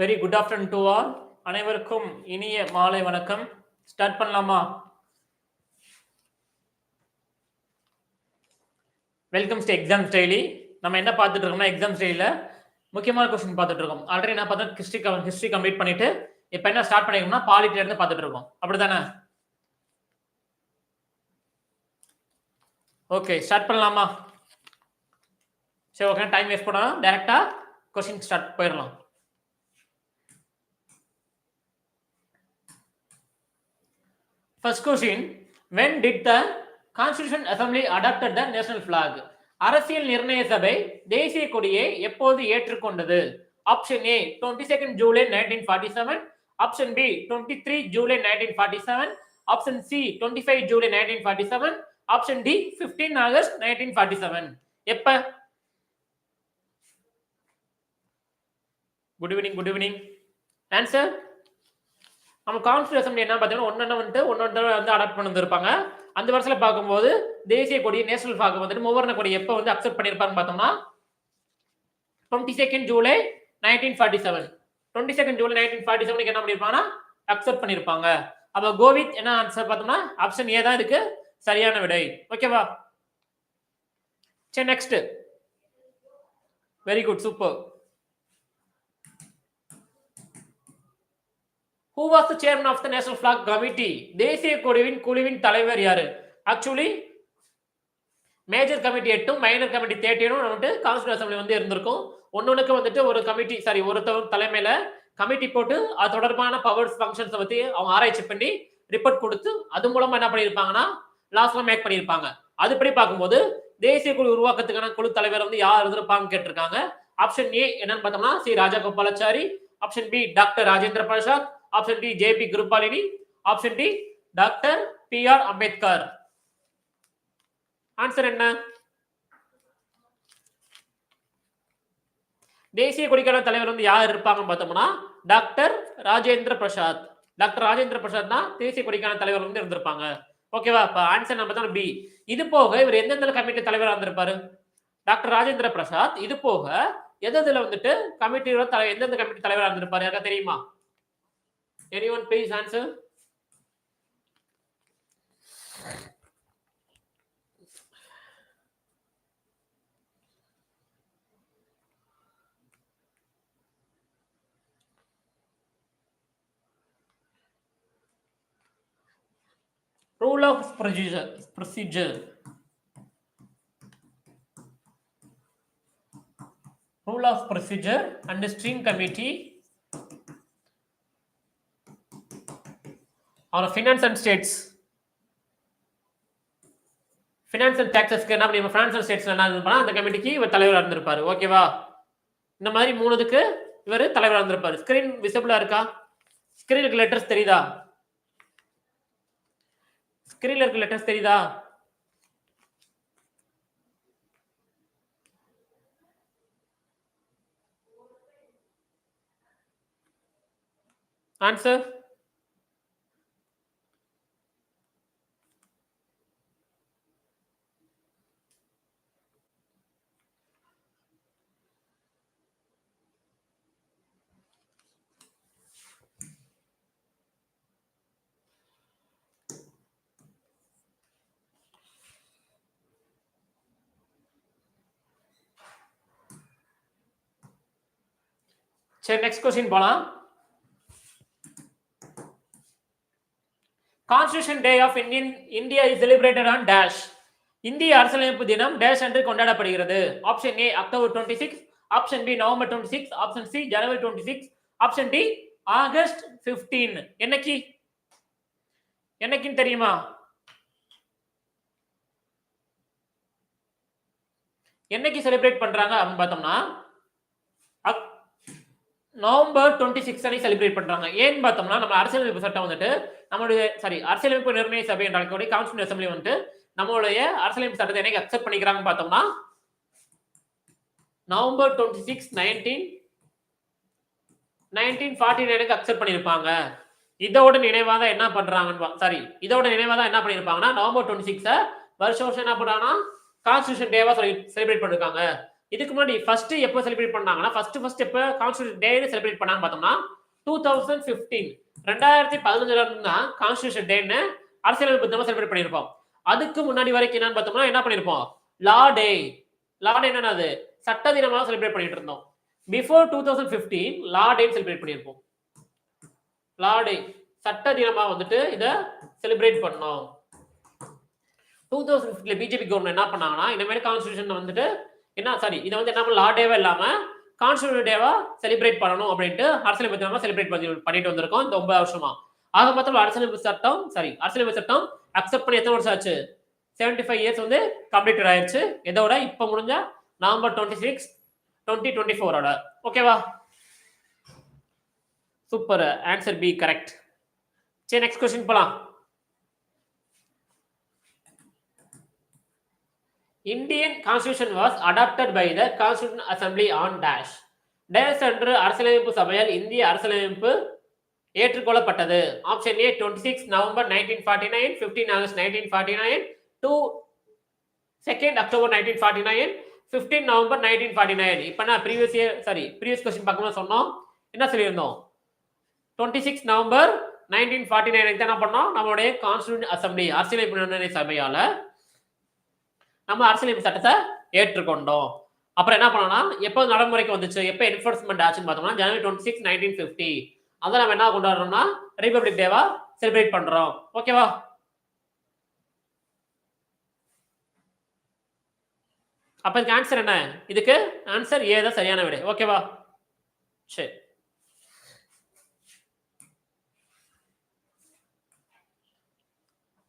Very good afternoon to all அனைவருக்கும் இனிய மாலை வணக்கம். ஸ்டார்ட் பண்ணலாமா? வெல்கம் டு எக்ஸாம் ஸ்டைலி நம்ம என்ன பார்த்துட்டு இருக்கோம்னா எக்ஸாம் ஸ்டைலில் முக்கியமான கொஸ்டின் பார்த்துட்டு இருக்கோம். ஆல்ரெடி என்ன பார்த்தா ஹிஸ்ட்ரி ஹிஸ்ட்ரி கம்ப்ளீட் பண்ணிட்டு இப்போ என்ன ஸ்டார்ட் பண்ணிருக்கோம்னா பாலிட்டில இருந்து பார்த்துட்டு இருக்கோம். அப்படிதானே? ஓகே ஸ்டார்ட் பண்ணலாமா? சரி ஓகே டைம் வேஸ்ட் பண்ணால் டேரெக்டாக கொஸ்டின் ஸ்டார்ட் போயிடலாம். First question when did the constitution assembly adopted the national flag அரசியல் நிர்ணய சபை தேசிய கொடியை எப்போது ஏற்றுக்கொண்டது? Option A twenty second July nineteen forty seven option B twenty three July nineteen forty seven option C twenty five July nineteen forty seven option D fifteen August nineteen forty seven எப்ப? Good evening good evening answer நம்ம constitution என்ன பார்த்தீங்கன்னா ஒன்று வந்துட்டு ஒன்னொன்று வந்து adapt பண்ணிருப்பாங்க அந்த வருஷத்தில் பார்க்கும்போது தேசிய கொடி நேஷனல் ஃபிளாக் வந்துட்டு மூவர்ண கொடி எப்போ வந்து அக்செப்ட் பண்ணியிருப்பாங்கன்னு பார்த்தோம்னா twenty second July nineteen forty seven twenty second July nineteen forty செவனுக்கு என்ன பண்ணியிருப்பாங்கன்னா அக்செப்ட் பண்ணியிருப்பாங்க. அப்போ கோவித் என்ன ஆன்சர் பார்த்தோம்னா ஆப்ஷன் ஏ தான் இருக்கு. சரியான விடை. ஓகேவா சரி next very good super who was the chairman of the national flag committee தேசிய குழுவின் குழுவின் தலைவர் யாரு? ஆக்சுவலி மேஜர் கமிட்டி எட்டும் மைனர் கமிட்டி தேர்ட்டினும் வந்துட்டு கான்ஸ்டியூட் அசம்பிளி வந்து இருந்திருக்கும். ஒன்னொன்னுக்கு வந்துட்டு ஒரு கமிட்டி சாரி ஒருத்தவர் தலைமையில கமிட்டி போட்டு அது தொடர்பான பவர்ஸ் ஃபங்க்ஷன்ஸை பத்தி அவங்க ஆராய்ச்சி பண்ணி ரிப்போர்ட் கொடுத்து அது மூலமா என்ன பண்ணியிருப்பாங்கன்னா லாஸ்ட்ல மேக் பண்ணியிருப்பாங்க. அதுபடி பார்க்கும்போது தேசிய குழு உருவாக்கத்துக்கான குழு தலைவர் வந்து யார் இருந்திருப்பாங்க கேட்டிருக்காங்க. ஆப்ஷன் ஏ என்னன்னு பார்த்தோம்னா C. Rajagopalachari. Option B doctor Rajendra Prasad. Option D J B Kripalani option D doctor B R Ambedkar answer என்ன? தேசிய கொடிக்கான தலைவர் வந்து யார் இருப்பாங்கன்னு பார்த்தோம்னா டாக்டர் ராஜேந்திர பிரசாத் டாக்டர் ராஜேந்திர பிரசாத் தான் தேசிய கொடிக்கான தலைவர் வந்து இருந்திருப்பாங்க. ஓகேவா இப்ப ஆன்சர் நம்ம தான் பி இது போக இவர் எந்தெந்த கமிட்டி தலைவராக இருந்திருப்பாரு? டாக்டர் ராஜேந்திர பிரசாத் இது போக எதுல வந்துட்டு கமிட்டியோட தலை எந்தெந்த கமிட்டி தலைவராக இருந்திருப்பாரு? யாருக்கா தெரியுமா? Anyone please answer? Rule of procedure. Procedure. Rule of procedure and the committee our finance and states finance and டேக்ஸஸ்க்கு என்ன பண்ணி ஃபினான்ஸ் அண்ட் ஸ்டேட்ஸ் என்ன இருந்திருப்பாங்க அந்த கமிட்டிக்கு இவர் தலைவராக இருந்திருப்பாரு. ஓகேவா இந்த மாதிரி மூணுதுக்கு இவர் தலைவராக இருந்திருப்பாரு. ஸ்கிரீன் விசிபிளா இருக்கா? ஸ்கிரீன் இருக்க லெட்டர்ஸ் தெரியுதா? ஸ்கிரீன்ல இருக்க லெட்டர்ஸ் தெரியுதா? ஆன்சர் சரி நெக்ஸ்ட் கொஸ்டின் போலாம். Constitution day of Indian India is celebrated on dash இந்திய அரசியலமைப்பு தினம் டேஷ் என்று கொண்டாடப்படுகிறது. Option A October twenty six option B November twenty six option C January twenty six option D August fifteen என்னைக்கு? என்னைக்குன்னு தெரியுமா? என்னைக்கு செலிப்ரேட் பண்றாங்க அப்படின்னு பார்த்தோம்னா நவம்பர் டுவெண்ட்டி சிக்ஸ் அன்னைக்கு செலிப்ரேட் பண்றாங்க. ஏன்னு பார்த்தோம்னா நம்ம அரசியலமைப்பு சட்டம் வந்துட்டு நம்மளுடைய சாரி அரசியலமைப்பு நிர்ணய சபை என்ற அழைக்கக்கூடிய கான்ஸ்டியூன் அசம்பிளி வந்துட்டு நம்மளுடைய அரசியலமைப்பு சட்டத்தை என்னைக்கு அக்செப்ட் பண்ணிக்கிறாங்கன்னு பார்த்தோம்னா November twenty six nineteen nineteen forty நைனுக்கு அக்செப்ட் பண்ணியிருப்பாங்க இதோட நினைவாக தான் என்ன பண்றாங்கன்னு சாரி இதோட நினைவாக தான் என்ன பண்ணியிருப்பாங்கன்னா நவம்பர் டுவெண்ட்டி சிக்ஸை வருஷம் வருஷம் என்ன பண்றாங்கன்னா கான்ஸ்டியூஷன் டேவா செலிப்ரேட் பண்ணிருக்காங்க. இதுக்கு முன்னாடி ஃபர்ஸ்ட் எப்போ செலிப்ரேட் பண்ணாங்கன்னா ஃபர்ஸ்ட் ஃபர்ஸ்ட் எப்போ கான்ஸ்டியூஷன் டேன்னு செலிப்ரேட் பண்ணாங்க பார்த்தோம்னா டூ தௌசண்ட் ஃபிஃப்டீன் ரெண்டாயிரத்தி பதினஞ்சுல இருந்து தான் கான்ஸ்டியூஷன் டேன்னு அரசியல் தினமா செலிப்ரேட் பண்ணியிருப்போம். அதுக்கு முன்னாடி வரைக்கும் என்னன்னு பார்த்தோம்னா என்ன பண்ணியிருப்போம்? லா டே லா டே என்னது சட்ட தினமாக செலிப்ரேட் பண்ணிட்டு இருந்தோம். Before two thousand fifteen law day celebrate பண்ணியிருப்போம். லா டே சட்ட தினமாக வந்துட்டு இதை செலிப்ரேட் பண்ணோம். டூ தௌசண்ட் ஃபிஃப்டில் பிஜேபி கவர்மெண்ட் என்ன பண்ணாங்கன்னா இந்தமாதிரி கான்ஸ்டியூஷன் வந்துட்டு என்ன? சாரி இதை வந்து என்ன லா டேவா இல்லாம கான்ஸ்டியூஷன் டேவா செலிப்ரேட் பண்ணணும் அப்படின்ட்டு அரசியலமைப்பு நம்ம செலிப்ரேட் பண்ணி பண்ணிட்டு வந்திருக்கோம். இந்த ஒன்பது வருஷமா. ஆக மொத்தம் அரசியலமைப்பு சட்டம் சாரி அரசியலமைப்பு சட்டம் அக்செப்ட் பண்ணி எத்தனை வருஷம் ஆச்சு? செவன்டி ஃபைவ் இயர்ஸ் வந்து கம்ப்ளீட்டட் ஆயிடுச்சு இதோட இப்போ முடிஞ்ச November twenty six twenty twenty ஃபோரோட ஓகேவா சூப்பர் ஆன்சர் பி கரெக்ட் சரி நெக்ஸ்ட் கொஸ்டின் போலாம். Indian constitution was adopted by the constitution assembly on dash dash என்று அரசியலமைப்பு சபையால் இந்திய அரசியலமைப்பு ஏற்றுக்கொள்ளப்பட்டது. Option A twenty six November nineteen forty nine fifteen August nineteen forty nine two second October nineteen forty nine fifteen November nineteen forty nine இப்போ நான் previous year sorry previous question பக்கமாக சொன்னோம். என்ன சொல்லியிருந்தோம்? Twenty six November nineteen forty நைனுக்கு என்ன பண்ணோம்? நம்மளுடைய கான்ஸ்டியூட் அசம்பிளி அரசியலமைப்பு நிர்ணய சபையால் நம்ம அரசியலமைப்பு சட்டத்தை ஏற்றுக்கொண்டோம். அப்புறம் என்ன பண்ணோம்னா எப்போ நடைமுறைக்கு வந்துச்சு எப்போ என்ஃபோர்ஸ்மெண்ட் ஆச்சுன்னு பார்த்தோம்னா January twenty six nineteen fifty அதை நம்ம என்ன கொண்டாடுறோம்னா ரிபப்ளிக் டேவா செலிப்ரேட் பண்றோம். ஓகேவா அப்ப இதுக்கு ஆன்சர் என்ன? இதுக்கு ஆன்சர் ஏ தான் சரியான விடை. ஓகேவா சரி.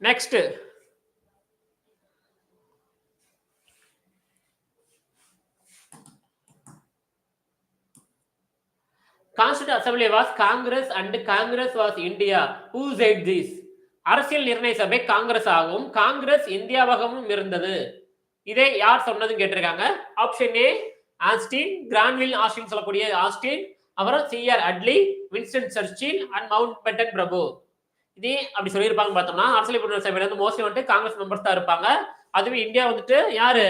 Next constituent assembly was Congress and Congress was India who said this அரசியல் நிர்ணய சபை காங்கிரஸ் ஆகவும் காங்கிரஸ் இந்தியாவாகவும் இருந்தது. இதை யார் சொன்னதுன்னு கேட்டிருக்காங்க? Option A Austin Granville Austin சொல்லக்கூடிய ஆஸ்டின் அப்புறம் CR Attlee Winston Churchill and Mountbatten பிரபு இதே அப்படி சொல்லியிருப்பாங்க பார்த்தோம்னா அரசியல் சபையில வந்து மோஸ்ட்லி வந்துட்டு காங்கிரஸ் மெம்பர்ஸ் தான் இருப்பாங்க. அதுவே இந்தியா வந்துட்டு யாரு?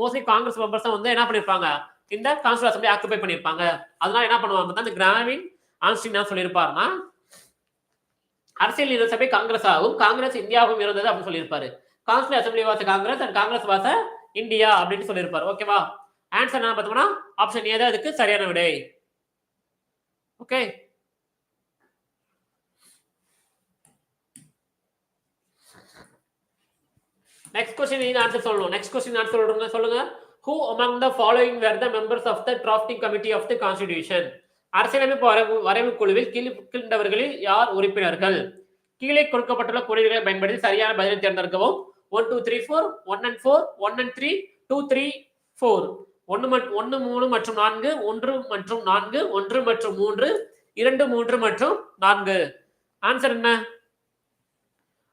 மோஸ்ட்லி காங்கிரஸ் மெம்பர்ஸ் தான் வந்து என்ன பண்ணிருப்பாங்க? இந்த கான்ஸ்டியூட் அசம்பிளி ஆக்குபை பண்ணியிருப்பாங்க. அதனால என்ன பண்ணுவாங்க இந்த கிராமின் ஆன்ஸ்டின் என்ன சொல்லியிருப்பாருன்னா அரசியல் நிர்ணய சபை காங்கிரஸ் ஆகும் காங்கிரஸ் இந்தியாவும் இருந்தது அப்படின்னு சொல்லியிருப்பாரு. கான்ஸ்டியூட் அசம்பிளி வாச காங்கிரஸ் அண்ட் காங்கிரஸ் வாச இந்தியா அப்படின்னு சொல்லியிருப்பாரு. ஓகேவா ஆன்சர் என்ன பார்த்தோம்னா ஆப்ஷன் ஏ அதுக்கு சரியான விடை. ஓகே நெக்ஸ்ட் கொஸ்டின் ஆன்சர் சொல்லணும். நெக்ஸ்ட் கொஸ்டின் ஆன்சர் சொல்லுங்க சொல்லுங்க. Who among the following were the members of the drafting committee of the constitution அரசியலமைப்பு வரைவு வரைவு குழுவில் கீழ்கின்றவர்களில் யார் உறுப்பினர்கள்? கீழே கொடுக்கப்பட்டுள்ள குறியீடுகளை பயன்படுத்தி சரியான பதிலை தேர்ந்தெடுக்கவும். One two three four one and four one and three two three four ஒன்று ஒன்று மூணு மற்றும் நான்கு ஒன்று மற்றும் நான்கு ஒன்று மற்றும் மூன்று இரண்டு மூன்று மற்றும் நான்கு. ஆன்சர் என்ன?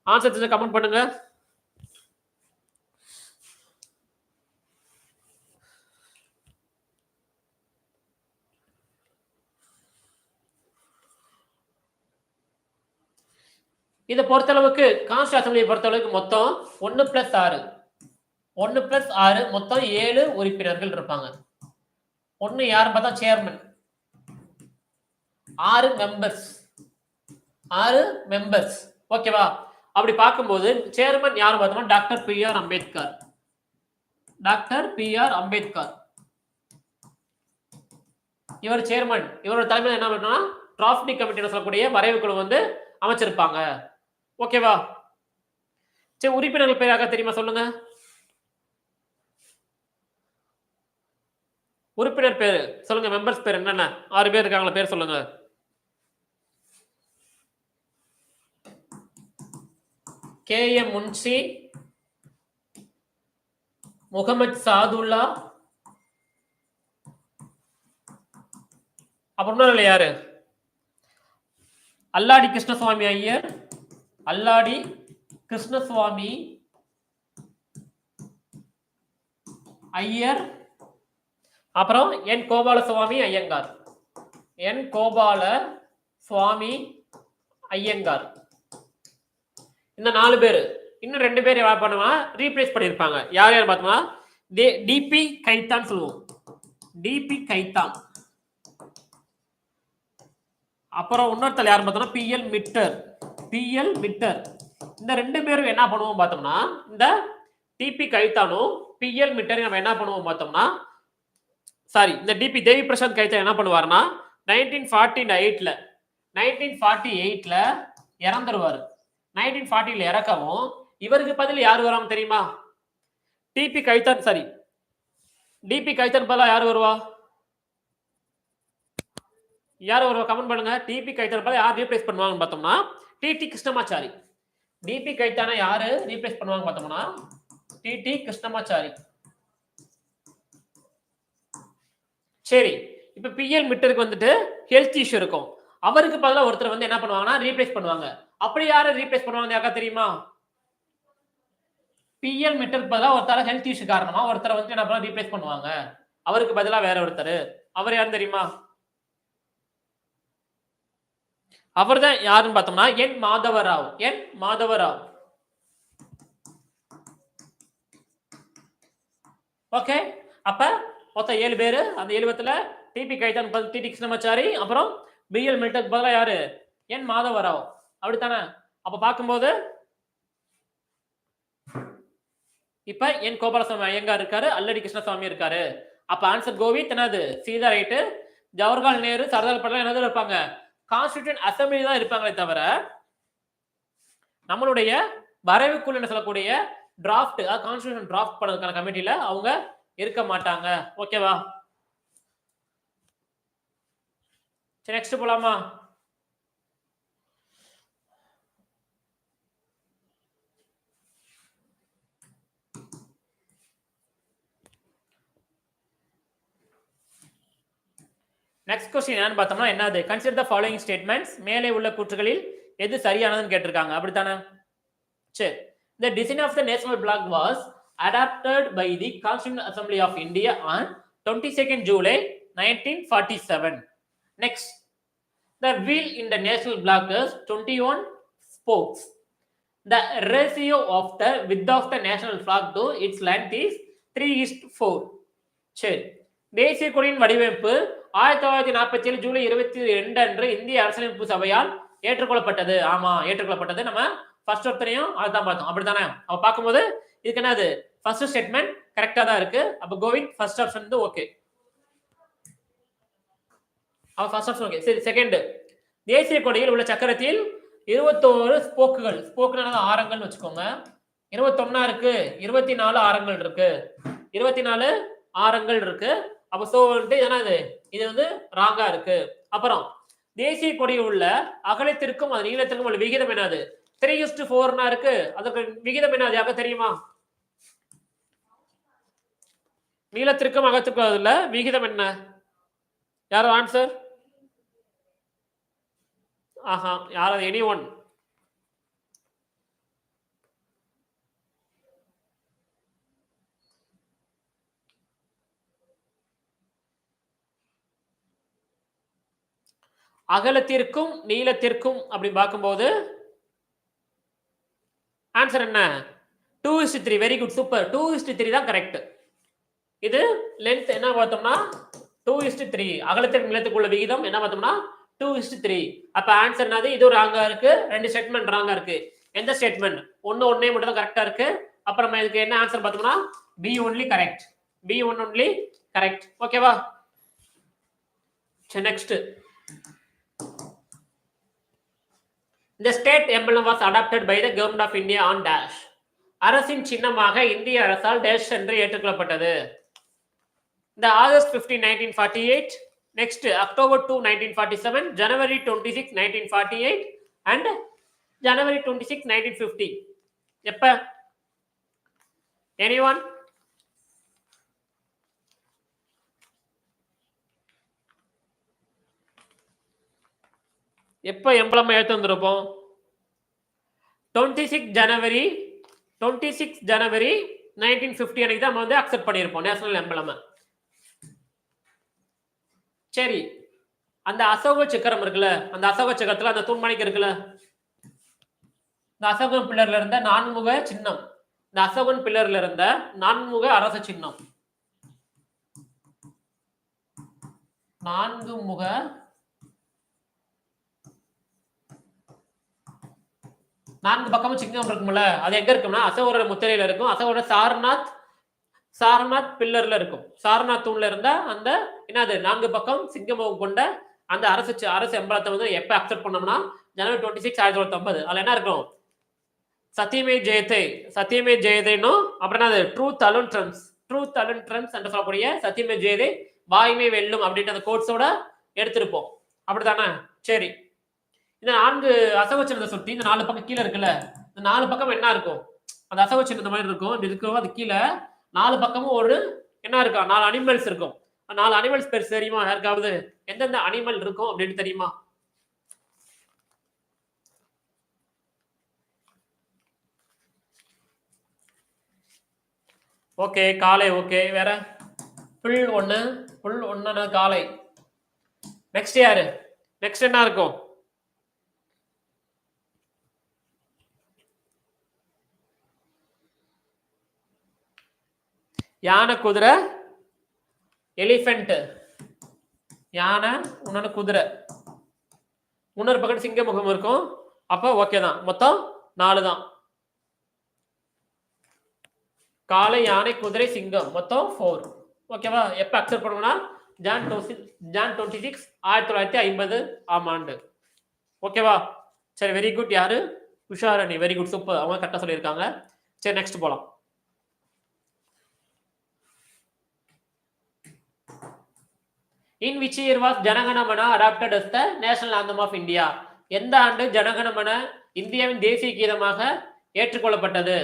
ஆன்சர் கமெண்ட் பண்ணுங்க. இதை பொறுத்தளவுக்கு கான்ஸ்ட் அசம்பிளியை பொறுத்தளவுக்கு மொத்தம் ஒன்று பிளஸ் ஆறு. ஒன்று பிளஸ் ஆறு மொத்தம் ஏழு உறுப்பினர்கள் இருப்பாங்க. ஒன்று யாருன்னு பார்த்தா சேர்மன் ஆறு மெம்பர்ஸ் ஆறு மெம்பர்ஸ் ஓகேவா அப்படி பார்க்கும்போது சேர்மன் யார் பார்த்தோம்னா doctor B R Ambedkar. Doctor B R Ambedkar. இவர் சேர்மன் இவரோட தலைமையில் என்ன பண்ணா டிராஃப்டிங் கமிட்டின்னு சொல்லக்கூடிய வரைவு குழு வந்து அமைச்சிருப்பாங்க. ஓகேவா? சரி உறுப்பினர்கள் பேராக தெரியுமா சொல்லுங்க? உறுப்பினர் பேரு சொல்லுங்க மெம்பர்ஸ் பேர் என்னென்ன? ஆறு பேர் இருக்காங்களா பேர் சொல்லுங்க. கே. எம். முன்ஷி முகமது சாதுல்லா அப்புறம் யாரு? அல்லாடி கிருஷ்ணசுவாமி ஐயர் அல்லாடி கிருஷ்ணசுவாமி ஐயர் அப்புறம் என் கோபாலசுவாமி ஐயங்கார். என் கோபால சுவாமி ஐயங்கார். இந்த நாலு பேர் இன்னும் ரெண்டு பேர் யார் பண்ணுவா? ரீப்ளேஸ் பண்ணியிருப்பாங்க யார் யார் பார்த்தோம்னா டிபி கைத்தான் சொல்லுவோம். டிபி கைத்தான். அப்புறம் இன்னொருத்தர் யார் பார்த்தோம்னா பிஎல் மிட்டர் பிஎல் மிட்டர் இந்த ரெண்டு பேரும் என்ன பண்ணுவோம் பார்த்தோம்னா இந்த டிபி கைத்தானும் பிஎல் மிட்டரையும் நம்ம என்ன பண்ணுவோம் பார்த்தோம்னா சாரி இந்த டிபி தேவி பிரசாந்த் கைத்தான் என்ன பண்ணுவாருன்னா நைன்டீன் ஃபார்ட்டி எயிட்ல நைன்டீன் ஃபார்ட்டி எயிட்ல இறந்துருவார். நைன்டீன் ஃபார்ட்டியில் இறக்கவும் இவருக்கு பதில் யார் வராம தெரியுமா? டிபி கைத்தான் சாரி டிபி கழித்தான் பதிலாக யார் வருவா? யார் வருவா? கமெண்ட் பண்ணுங்க. டிபி கைத்தன் பதிலாக யார் ரீப்ளேஸ் பண்ணுவாங்கன்னு பார்த்தோம்னா டிடி கிருஷ்ணமாச்சாரி டிபி கைத்தானா யாரு? ரீப்ளேஸ் பண்ணுவாங்க பார்த்தோம்னா டிடி கிருஷ்ணமாச்சாரி சரி இப்ப பிஎல் மிட்டருக்கு வந்துட்டு ஹெல்த் இஷ்யூ இருக்கும். அவருக்கு பதிலாக ஒருத்தர் வந்து என்ன பண்ணுவாங்கன்னா ரீப்ளேஸ் பண்ணுவாங்க. அப்படி யாரை ரீப்ளேஸ் பண்ணுவாங்க யாக்கா தெரியுமா? பிஎல் மிட்டருக்கு பதிலாக ஒருத்தர ஹெல்த் இஷ்யூ காரணமா ஒருத்தரை வந்து என்ன பண்ணுவாங்க ரீப்ளேஸ் பண்ணுவாங்க. அவருக்கு பதிலாக வேற ஒருத்தர். அவர் யாருன்னு தெரியுமா? அவர் தான் யாருன்னு பார்த்தோம்னா N Madhava Rao. N Madhava Rao. Okay அப்ப மொத்தம் ஏழு பேரு. அந்த ஏழு பேத்துல டிபி கைதான் டிடி கிருஷ்ணமாச்சாரி அப்புறம் பிஎல் மில்டருக்கு பதிலாக யாரு? என் மாதவராவ். அப்படித்தானே? அப்ப பார்க்கும்போது இப்ப என் கோபாலசாமி ஐயங்கா இருக்காரு அல்லடி கிருஷ்ணசாமி இருக்காரு. அப்ப ஆன்சர் கோவித் என்னது? சீதா ரைட்டு ஜவஹர்லால் நேரு சர்தார் பட்டேல் என்னது இருப்பாங்க? கான்ஸ்டியூஷன் அசம்பிளி தான் இருப்பாங்களே தவிர நம்மளுடைய வரைவுக்குள்ள சொல்லக்கூடிய டிராஃப்ட் அதாவது கான்ஸ்டியூஷன் டிராஃப்ட் பண்ணதுக்கான கமிட்டியில அவங்க இருக்க மாட்டாங்க. ஓகேவா சரி நெக்ஸ்ட் போலாமா? நெக்ஸ்ட் கொஸ்டின் என்னன்னு பார்த்தோம்னா என்னது கன்சிடர் த ஃபாலோயிங் ஸ்டேட்மெண்ட்ஸ் மேலே உள்ள கூற்றுகளில் எது சரியானதுன்னு கேட்டிருக்காங்க அப்படித்தானே சரி the design of the national flag was adopted by the constituent assembly of India on twenty second July nineteen forty seven next the wheel in the national flag twenty one spokes the ratio of the width of the national flag to it's length is 3 is 4. சரி தேசிய கொடியின் வடிவமைப்பு ஆயிரத்தி தொள்ளாயிரத்தி நாற்பத்தி ஏழு ஜூலை இருபத்தி ரெண்டு அன்று இந்திய அரசியலமைப்பு சபையால் ஏற்றுக்கொள்ளப்பட்டது. ஆமா ஏற்றுக்கொள்ளப்பட்டது. நம்ம ஃபர்ஸ்ட் ஒருத்தனையும் அதுதான் பார்த்தோம். அப்படித்தானே? அவ பார்க்கும்போது இதுக்கு என்னது? ஃபர்ஸ்ட் ஸ்டேட்மெண்ட் கரெக்டா தான் இருக்கு. அப்ப கோவிந்த் ஃபர்ஸ்ட் ஆப்ஷன் வந்து ஓகே அவ ஃபர்ஸ்ட் ஆப்ஷன் ஓகே சரி செகண்ட் தேசிய கொடியில் உள்ள சக்கரத்தில் இருபத்தோரு ஸ்போக்குகள். ஸ்போக்குனால ஆரங்கள்னு வச்சுக்கோங்க. இருபத்தொன்னா இருக்கு. இருபத்தி நாலு ஆரங்கள் இருக்கு. இருபத்தி நாலு ஆரங்கள் இருக்கு. அப்ப சோ வந்துட்டு என்னது? இது வந்து ராங்கா இருக்கு. அப்புறம் தேசிய கொடியில் உள்ள அகலத்திற்கும் அது நீளத்திற்கும் உள்ள விகிதம் என்னது? த்ரீ இஸ்டு ஃபோர்னா இருக்கு. அதுக்கு விகிதம் என்னது? யாக்க தெரியுமா? நீளத்திற்கும் அகத்திற்கும் அதுல விகிதம் என்ன? யாரோ ஆன்சர் ஆஹா யாராவது எனி ஒன் அகலத்திற்கும் நீளத்திற்கும் அப்படின்னு பார்க்கும்போது ஆன்சர் என்ன? Two is to three very good super two is to three தான் கரெக்ட் இது லென்த் என்ன பார்த்தோம்னா? டூ இஸ்ட் த்ரீ அகலத்திற்கு நிலத்துக்குள்ள விகிதம் என்ன பார்த்தோம்னா? டூ இஸ்ட் த்ரீ அப்ப ஆன்சர் என்னது? இது ராங்கா இருக்கு. ரெண்டு ஸ்டேட்மெண்ட் ராங்கா இருக்கு. எந்த ஸ்டேட்மெண்ட் ஒன்னு ஒன்னே மட்டும் தான் கரெக்டா இருக்கு. அப்புறம் இதுக்கு என்ன ஆன்சர் பார்த்தோம்னா? B only correct B one only correct ஓகேவா சரி நெக்ஸ்ட் இந்த state emblem was adopted by the government of India on dash அரசின் சின்னமாக இந்திய அரசால் டேஷ் என்று ஏற்றுக்கொள்ளப்பட்டது. இந்த August fifteen nineteen forty eight next October two nineteen forty seven January twenty six nineteen forty eight and January twenty six nineteen fifty எப்போ? Any one எப்போ emblem ஏற்று வந்திருப்போம்? Twenty six January twenty six January nineteen fifty அன்னைக்கு தான் நம்ம வந்து accept பண்ணியிருப்போம் national emblem சரி அந்த அசோக சக்கரம் இருக்குல்ல அந்த அசோக சக்கரத்தில் அந்த தூண்மணிக்கு இருக்குல்ல? இந்த அசோகன் பில்லர்ல இருந்த நான்முக சின்னம். இந்த அசோகன் பில்லர்ல இருந்த நான்முக அரச சின்னம். நான்கு முக நான்கு பக்கமும் சிங்கம் இருக்கும்ல அது எங்க இருக்கும்னா அசோகரோட முத்திரையில இருக்கும். அசோகரோட சாரநாத் சாரநாத் பில்லர்ல இருக்கும். சாரநாத் தூண்ல இருந்தா அந்த என்னது நான்கு பக்கம் சிங்கமுகம் கொண்ட அந்த அரசு அரசு எம்பளத்தை வந்து எப்ப அக்செப்ட் பண்ணோம்னா ஜனவரி டுவெண்ட்டி சிக்ஸ் ஆயிரத்தி தொள்ளாயிரத்தி ஐம்பது. அதுல என்ன இருக்கும்? சத்தியமே ஜெயத்தை சத்தியமே ஜெயதைனும் அப்புறம் என்னது truth alone triumphs truth alone triumphs என்று சொல்லக்கூடிய சத்தியமே ஜெயதை வாய்மை வெல்லும் அப்படின்ற அந்த கோட்ஸோட எடுத்திருப்போம். அப்படித்தானே? சரி. இந்த நான்கு அசோக சுற்றி இந்த நாலு பக்கம் கீழே இருக்குல்ல இந்த நாலு பக்கம் என்ன இருக்கும்? அந்த அசோக மாதிரி இருக்கும். இப்படி இருக்கும் அது கீழே நாலு பக்கமும் ஒரு என்ன இருக்கும்? நாலு அனிமல்ஸ் இருக்கும். நாலு அனிமல்ஸ் பேர் தெரியுமா? யாருக்காவது? எந்தெந்த அனிமல் இருக்கும் அப்படின்னு தெரியுமா? ஓகே காலை ஓகே வேற? புல் ஒன்று புல் ஒன்று காலை. நெக்ஸ்ட் யாரு? நெக்ஸ்ட் என்ன இருக்கும்? யானை குதிரை எலிஃபென்ட் யானை இன்னொன்று குதிரை. இன்னொரு பக்கத்து சிங்க முகம் இருக்கும். அப்போ ஓகே தான். மொத்தம் நாலு தான். காலை யானை குதிரை சிங்கம். மொத்தம் ஃபோர் ஓகேவா எப்போ அக்செப்ட் பண்ணுவோம்னா? ஜான் டோசி ஜான் டுவெண்ட்டி சிக்ஸ் ஆயிரத்தி தொள்ளாயிரத்தி ஐம்பது ஆம் ஆண்டு. ஓகேவா சரி வெரி குட் யாரு? உஷாரணி. வெரி குட் சூப்பர் அவங்க கரெக்டாக சொல்லியிருக்காங்க. சரி நெக்ஸ்ட் போகலாம் in which year was Jana Gana Mana adopted as the national anthem of India எந்த ஆண்டு ஜனகணமன இந்தியாவின் தேசிய கீதமாக ஏற்றுக்கொள்ளப்பட்டது?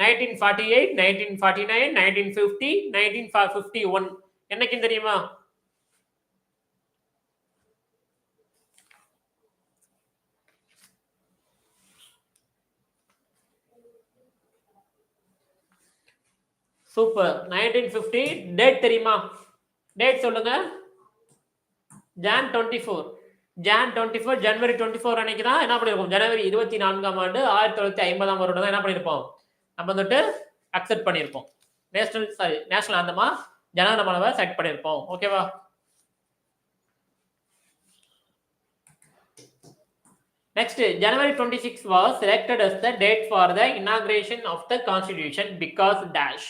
Nineteen forty eight nineteen forty nine nineteen fifty nineteen fifty one என்னைக்கும் தெரியுமா? சூப்பர் நைன்டீன் ஃபிஃப்டி டேட் தெரியுமா? டேட் சொல்லுங்க. Jan twenty four Jan twenty four January twenty four அன்னைக்கு தான் என்ன பண்ணியிருப்போம்? ஜனவரி இருபத்தி நான்காம் ஆண்டு ஆயிரத்தி தொள்ளாயிரத்தி ஐம்பதாம் வருடம் தான் என்ன பண்ணியிருப்போம்? நம்ம வந்துட்டு அக்செப்ட் பண்ணியிருப்போம். நேஷனல் சாரி நேஷனல் ஆந்தமா ஜனகணமனவை செலக்ட் பண்ணியிருப்போம். ஓகேவா Next, January 26 was selected as the date for the inauguration of the constitution because dash.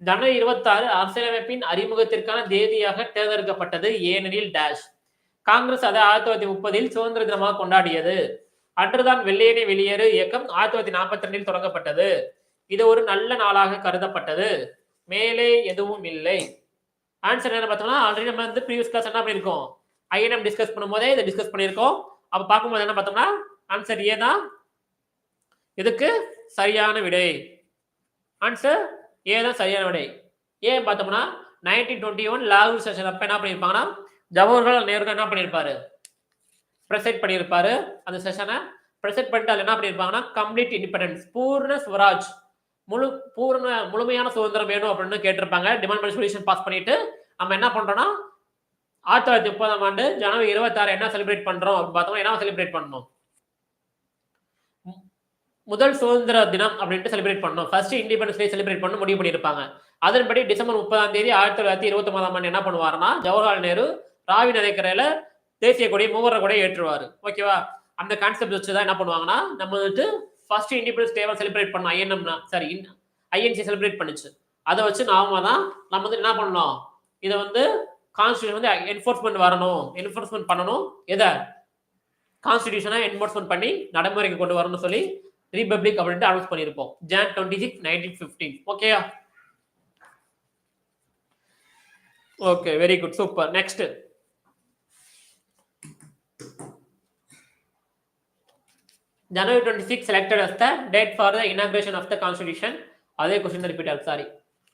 ஜனவரி இருபத்தாறு அரசியலமைப்பின் அறிமுகத்திற்கான தேதியாக தேர்ந்தெடுக்கப்பட்டது. ஏனெனில் டேஷ் காங்கிரஸ் அதை ஆயிரத்தி தொள்ளாயிரத்தி முப்பதில் சுதந்திர தினமாக கொண்டாடியது. அன்றுதான் வெள்ளையனே வெளியேறு இயக்கம் ஆயிரத்தி தொள்ளாயிரத்தி நாற்பத்தி ரெண்டில் தொடங்கப்பட்டது. இது ஒரு நல்ல நாளாக கருதப்பட்டது. மேலே எதுவும் இல்லை. ஆன்சர் என்ன பார்த்தோம்னா ஆல்ரெடி நம்ம வந்து ப்ரீவியஸ் கிளாஸ் என்ன பண்ணியிருக்கோம்? ஐஎன்எம் டிஸ்கஸ் பண்ணும்போதே இதை டிஸ்கஸ் பண்ணியிருக்கோம். அப்போ பார்க்கும்போது என்ன பார்த்தோம்னா ஆன்சர் ஏ தான். இதுக்கு சரியான விடை. ஆன்சர் ஏ தான் சரியான விடை. ஏன் பார்த்தோம்னா நைன்டீன் டுவெண்ட்டி ஒன் லாகூர் செஷன் அப்போ என்ன பண்ணியிருப்பாங்கன்னா ஜவஹர்லால் நேரு என்ன பண்ணியிருப்பாரு ப்ரெசென்ட் பண்ணியிருப்பாரு அந்த செஷனை ப்ரெசென்ட் பண்ணிட்டு அதில் என்ன பண்ணியிருப்பாங்கன்னா கம்ப்ளீட் இண்டிபெண்டன்ஸ் பூர்ண ஸ்வராஜ் முழு பூர்ண முழுமையான சுதந்திரம் வேணும் அப்படின்னு கேட்டிருப்பாங்க. டிமாண்ட் ரெசல்யூஷன் பாஸ் பண்ணிட்டு நம்ம என்ன பண்றோம்னா ஆயிரத்தி தொள்ளாயிரத்தி முப்பதாம் ஆண்டு ஜனவரி இருபத்தாறு என்ன செலிப்ரேட் பண்றோம் அப்படின்னு பார்த்தோம்னா என்ன செலிப்ரேட் பண்ணணும்? மு- முதல் சுதந்திர தினம் அப்படின்ட்டு செலிப்ரேட் பண்ணணும். ஃபர்ஸ்ட் இண்டிபெண்டன்ஸ் டே செலிப்ரேட் பண்ண முடிவு பண்ணியிருப்பாங்க. அதன்படி டிசம்பர் முப்பதாம் தேதி ஆயிரத்தி தொள்ளாயிரத்தி இருபத்தி ஒன்பதாம் ஆண்டு என்ன பண்ணுவாருன்னா ஜவஹர்லால் நேரு ராவி நதிக்கரையில தேசிய கொடி மூவர கொடி ஏற்றுவார். ஓகேவா அந்த கான்செப்ட் வச்சு தான் என்ன பண்ணுவாங்கன்னா நம்ம வந்துட்டு ஃபர்ஸ்ட் இண்டிபெண்டன்ஸ் டேவை செலிப்ரேட் பண்ணோம் ஐஎன்எம்னா சாரி ஐஎன்சி செலிப்ரேட் பண்ணுச்சு. அதை வச்சு நாம தான் நம்ம வந்து என்ன பண்ணணும்? இதை வந்து கான்ஸ்டியூஷன் வந்து என்ஃபோர்ஸ்மெண்ட் வரணும். என்ஃபோர்ஸ்மெண்ட் பண்ணணும். எதை? கான்ஸ்டியூஷனை என்ஃபோர்ஸ்மெண்ட் பண்ணி நடைமுறைக்கு கொண்டு வரணும்னு சொல்லி ரிபப்ளிக் அப்படின்ட்டு அனௌன்ஸ் பண்ணியிருப்போம். Jan twenty six nineteen fifteen ஓகேயா okay very good super next January 26 selected as the date for the inauguration of the constitution. அதே கொஸ்டின் ரிப்பீட் ஆகும் சாரி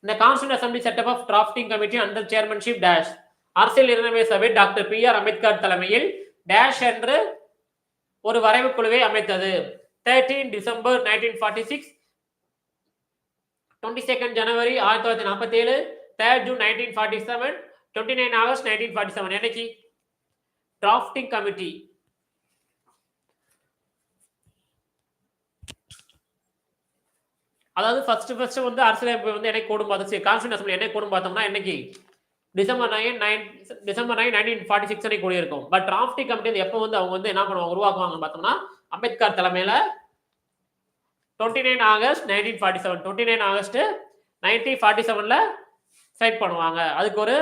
இந்த constituent assembly set up of drafting committee under chairmanship dash அரசியல் நிர்ணய சபை doctor B R Ambedkar தலைமையில் dash என்று ஒரு வரைவு குழுவை அமைத்தது. Thirteen December nineteen forty six twenty second ஜனவரி ஆயிரத்தி தொள்ளாயிரத்தி நாற்பத்தி ஏழு third June nineteen forty seven twenty nine August nineteen forty seven என்னைக்கு? டிராஃப்டிங் கமிட்டி அதாவது ஃபர்ஸ்ட் ஃபர்ஸ்ட் வந்து அரசியலமைப்பு வந்து என்னை கூடும் பார்த்து கான்ஸ்டியூன் அசம்பிளி என்னை கூடும் பார்த்தோம்னா என்னைக்கு? December nine nine December nine nineteen forty six கூட கூடியிருக்கும் பட் டிராஃப்டி கமிட்டி எப்போ வந்து அவங்க வந்து என்ன பண்ணுவாங்க உருவாக்குவாங்கன்னு பார்த்தோம்னா அம்பேத்கர் தலைமையில twenty nine August nineteen forty seven twenty nine August nineteen forty செவனில் சைட் பண்ணுவாங்க. அதுக்கு ஒரு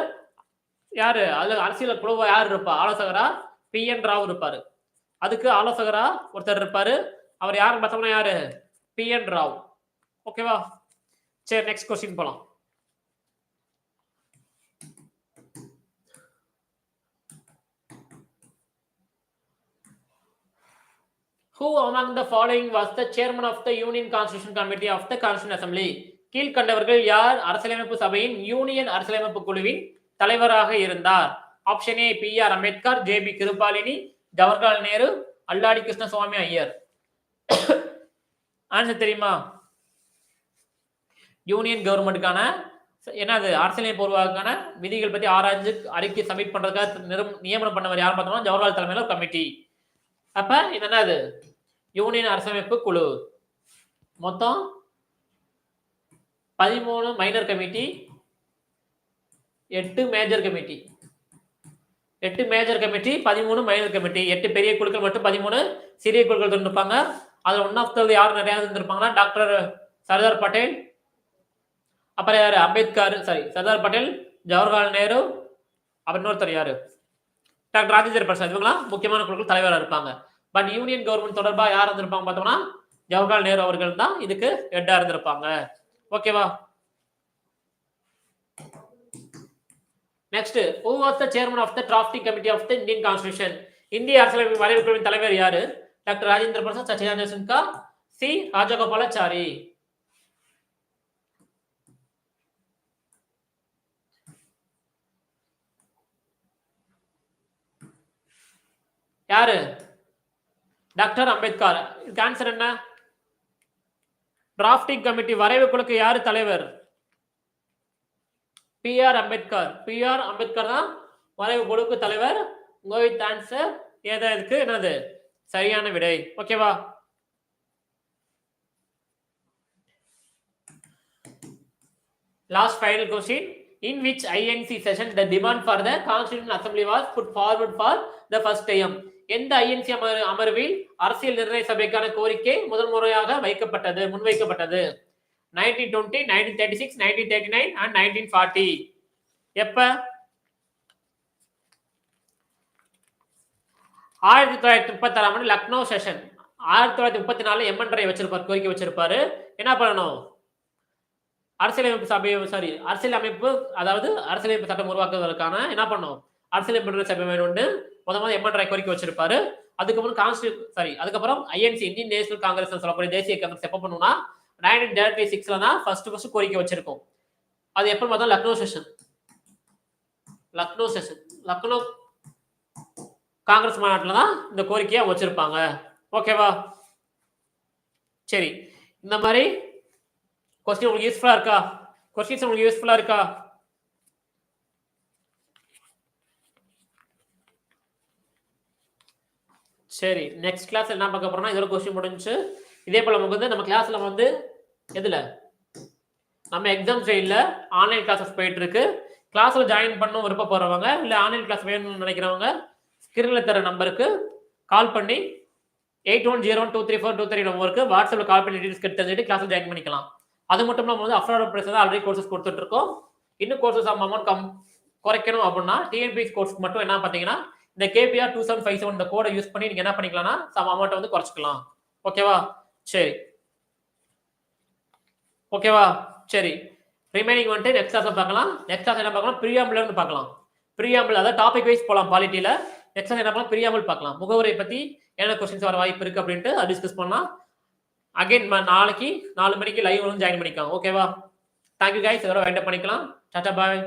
யார்? அதில் அரசியல் குழுவை யார் இருப்பா? ஆலோசகரா பி என் ராவ் இருப்பார். அதுக்கு ஆலோசகரா ஒருத்தர் இருப்பார். அவர் யாருன்னு பார்த்தோம்னா யார்? B N Rau. ஓகேவா சரி நெக்ஸ்ட் கொஸ்டின் போகலாம் who among the following was the chairman of the union constitution committee of the constituent assembly கீழ்கண்டவர்கள் யார்? அரசியலமைப்பு சபையின் யூனியன் அரசியலமைப்பு குழுவின் தலைவராக இருந்தார். Option A B R Ambedkar J B Kripalani Jawaharlal Nehru Alladi Krishnaswami Iyer. Answer தெரியுமா? Union கவர்மெண்ட்டுக்கான என்னது அரசியலமைப்பு பூர்வாக்கான விதிகள் பற்றி ஆராய்ஞ்சு அறிக்கை சப்மிட் பண்ணுறதுக்காக நிரம்- நியமனம் பண்ணவர் யார் பார்த்தோம்னா ஜவஹர்லால் தலைமையில கமிட்டி அப்போ இது என்னது? யூனியன் அரசமைப்பு குழு. மொத்தம் பதிமூணு மைனர் கமிட்டி எட்டு மேஜர் கமிட்டி எட்டு மேஜர் கமிட்டி பதிமூணு மைனர் கமிட்டி எட்டு பெரிய குழுக்கள் மட்டும் பதிமூணு சிறிய குழுக்கள் இருந்திருப்பாங்க. அதில் ஒன் ஆஃப் யார் நிறையா இருந்திருப்பாங்கன்னா டாக்டர் சர்தார் பட்டேல் அப்புறம் யாரு? அம்பேத்கர் சாரி சர்தார் பட்டேல் ஜவஹர்லால் நேரு அப்புறம் இன்னொருத்தர் யாரு? டாக்டர் ராஜேந்திர பிரசாத். இவங்களாம் முக்கியமான குழுக்கள் தலைவராக இருப்பாங்க. பட் யூனியன் கவர்மெண்ட் தொடர்பாக யார் இருந்திருப்பாங்க பார்த்தோம்னா ஜவஹர்லால் நேரு அவர்கள் தான் இதுக்கு ஹெட்டா இருந்திருப்பாங்க. ஓகேவா next who was the chairman of the drafting committee of the Indian constitution இந்திய அரசியலமைப்பு வரைவு குழுவின் தலைவர் யாரு? Doctor Rajendra Prasad Sachchidananda Sinha C. Rajagopalachari. யாரு? டாக்டர் அம்பேத்கர். இதுக்கு ஆன்சர் என்ன? டிராப்டிங் கமிட்டி வரைவு குழுக்கு யாரு தலைவர்? B R Ambedkar. B R Ambedkar தான் வரைவு குழுக்கு தலைவர். கோவித் ஆன்சர் ஏதா இருக்கு? என்னது? சரியான விடை. ஓகேவா Last final question. In which INC session the demand for the Constitutional Assembly was put forward for the first time? எந்த ஐஎன்சி அமர் அமர்வில் அரசியல் நிர்ணய சபைக்கான கோரிக்கை முதல் முறையாக வைக்கப்பட்டது முன்வைக்கப்பட்டது? Nineteen twenty nineteen thirty six nineteen thirty nine and nineteen forty எப்ப? ஆயிரத்தி தொள்ளாயிரத்தி முப்பத்தாறாம் ஆண்டு லக்னோ செஷன் ஆயிரத்தி தொள்ளாயிரத்தி முப்பத்தி நாலு எம்என் ரை வச்சிருப்பார் கோரிக்கை வச்சிருப்பாரு. என்ன பண்ணணும்? அரசியலமைப்பு சபை சாரி அரசியல் அமைப்பு அதாவது அரசியலமைப்பு சட்டம் உருவாக்குவதற்கான என்ன பண்ணும் அரசியல் நிர்ணய சபை வேணும்னு முத மொதல் எம்என் ராய் கோரிக்கை வச்சிருப்பாரு. அதுக்கப்புறம் கான்ஸ்டியூ சாரி அதுக்கப்புறம் ஐஎன்சி இந்தியன் நேஷனல் காங்கிரஸ் சொல்லக்கூடிய தேசிய காங்கிரஸ் எப்போ பண்ணுவோம்னா நைன்டீன் தேர்ட்டி சிக்ஸ்ல தான் ஃபர்ஸ்ட் ஃபர்ஸ்ட் கோரிக்கை வச்சிருக்கோம். அது எப்போ பார்த்தா Lucknow session Lucknow session Lucknow Congress மாநாட்டில் தான் இந்த கோரிக்கையை வச்சிருப்பாங்க. ஓகேவா சரி இந்த மாதிரி கொஸ்டின் உங்களுக்கு யூஸ்ஃபுல்லாக இருக்கா? கொஸ்டின்ஸ் உங்களுக்கு யூஸ்ஃபுல்லாக இருக்கா? சரி நெக்ஸ்ட் கிளாஸ் என்ன பார்க்க போறோம்னா இதோட கொஸ்டின் முடிஞ்சு இதே போல நமக்கு வந்து நம்ம கிளாஸ்ல வந்து எதுல? நம்ம எக்ஸாம் சைடில் ஆன்லைன் கிளாஸஸ் போயிட்டு இருக்கு கிளாஸ்ல ஜாயின் பண்ணணும் விருப்ப போறவங்க இல்லை ஆன்லைன் கிளாஸ் வேணும்னு நினைக்கிறவங்க ஸ்கிரீன்ல தர நம்பருக்கு கால் பண்ணி eight one zero two three four two three நம்பருக்கு வாட்ஸ்அப்பில் கால் பண்ணி டீட்டெயில்ஸ் கெட்டு தெரிஞ்சுட்டு கிளாஸில் ஜாயின் பண்ணிக்கலாம். அது மட்டும் இல்லாமல் வந்து அஃபோர்டபுள் ப்ரைஸ் தான் ஆல்ரெடி கோர்சஸ் கொடுத்துட்டு இருக்கோம். இன்னும் கோர்சஸ் அமௌண்ட் கம் குறைக்கணும் அப்படின்னா டிஎன்பிஎஸ் கோர்ஸ்க்கு மட்டும் என்ன பார்த்தீங்கன்னா இந்த KPR two seven five seven இந்த கோடை யூஸ் பண்ணி நீங்கள் என்ன பண்ணிக்கலாம்னா சம் அமௌண்ட்டை வந்து குறைச்சிக்கலாம். ஓகேவா சரி. ஓகேவா சரி. ரிமைனிங் வந்துட்டு நெக்ஸ்ட் கிளாஸ் பார்க்கலாம். நெக்ஸ்ட் கிளாஸ் என்ன பார்க்கலாம்? ப்ரீஆம்பிள் இருந்து பார்க்கலாம். பிரியாமல் அதாவது டாபிக் வைஸ் போகலாம் பாலிட்டியில் நெக்ஸ்ட் என்ன பண்ணலாம் பிரியாமல் பார்க்கலாம். முகவரை பற்றி என்ன கொஸ்டின்ஸ் வர வாய்ப்பு இருக்கு அப்படின்ட்டு டிஸ்கஸ் பண்ணலாம். அகைன் நாளைக்கு நாலு மணிக்கு லைவ் வந்து ஜாயின் பண்ணிக்கலாம். ஓகேவா தேங்க்யூ கைஸ் இதோட வைண்ட் பண்ணிக்கலாம். Tata bye